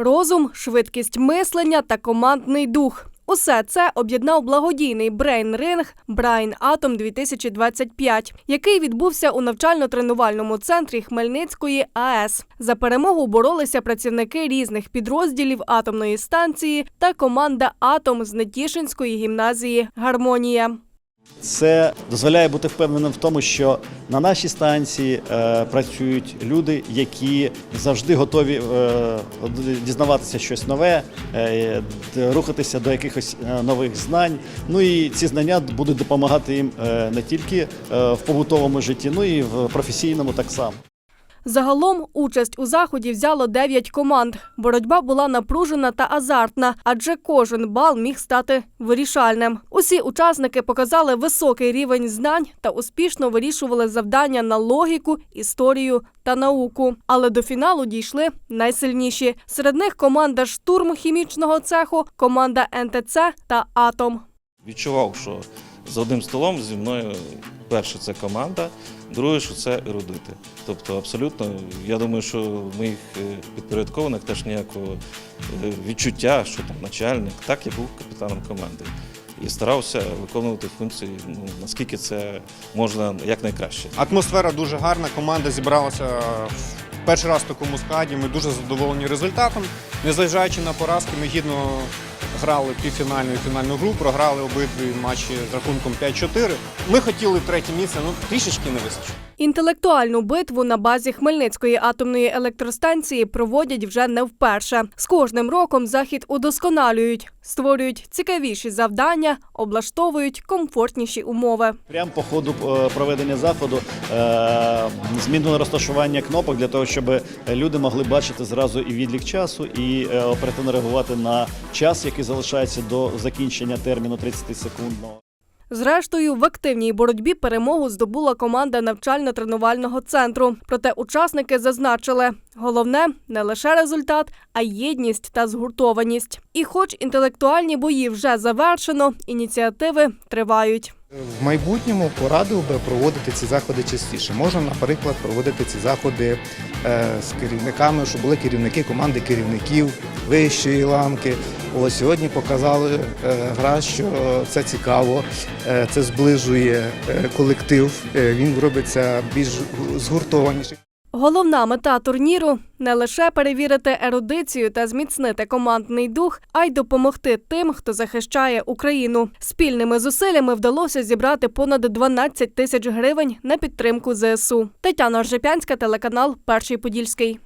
Розум, швидкість мислення та командний дух. Усе це об'єднав благодійний брейн-ринг Брайн Атом 2025, який відбувся у навчально-тренувальному центрі Хмельницької АЕС. За перемогу боролися працівники різних підрозділів атомної станції та команда Атом з Нетішинської гімназії Гармонія. Це дозволяє бути впевненим в тому, що на нашій станції е, працюють люди, які завжди готові е, дізнаватися щось нове, е, рухатися до якихось е, нових знань. Ну і ці знання будуть допомагати їм е, не тільки е, в побутовому житті, ну і в професійному так само. Загалом участь у заході взяло 9 команд. Боротьба була напружена та азартна, адже кожен бал міг стати вирішальним. Усі учасники показали високий рівень знань та успішно вирішували завдання на логіку, історію та науку. Але до фіналу дійшли найсильніші. Серед них команда штурм хімічного цеху, команда НТЦ та Атом. відчував, що за одним столом зі мною перше це команда, друге, що це ерудити. Тобто, абсолютно, я думаю, що в моїх е, підпорядкованих теж ніякого е, відчуття, що там начальник. Так, я був капітаном команди. І старався виконувати функції, ну, наскільки це можна якнайкраще. Атмосфера дуже гарна, команда зібралася перший раз в такому складі. Ми дуже задоволені результатом. Незважаючи на поразки, ми гідно грали півфінальну і фінальну гру, програли обидві матчі з рахунком 5-4. Ми хотіли третє місце, ну трішечки не вистачило. Інтелектуальну битву на базі Хмельницької атомної електростанції проводять вже не вперше. З кожним роком захід удосконалюють, створюють цікавіші завдання, облаштовують комфортніші умови. Прямо по ходу е, проведення заходу е, змінили розташування кнопок для того, щоб люди могли бачити зразу і відлік часу, і е, оперативно реагувати на час, який залишається до закінчення терміну 30 секундного. Зрештою, в активній боротьбі перемогу здобула команда навчально-тренувального центру. Проте учасники зазначили, головне не лише результат, а єдність та згуртованість. І, хоч інтелектуальні бої вже завершено, ініціативи тривають. В майбутньому порадив би проводити ці заходи частіше. Можна, наприклад, проводити ці заходи е, з керівниками, щоб були керівники команди керівників вищої ланки. Ось сьогодні показали е, гра, що це цікаво, е, це зближує е, колектив. Він робиться більш згуртованіший. Головна мета турніру не лише перевірити ерудицію та зміцнити командний дух, а й допомогти тим, хто захищає Україну. Спільними зусиллями вдалося зібрати понад 12 тисяч гривень на підтримку ЗСУ. Тетяна Ржепянська, телеканал Перший Подільський.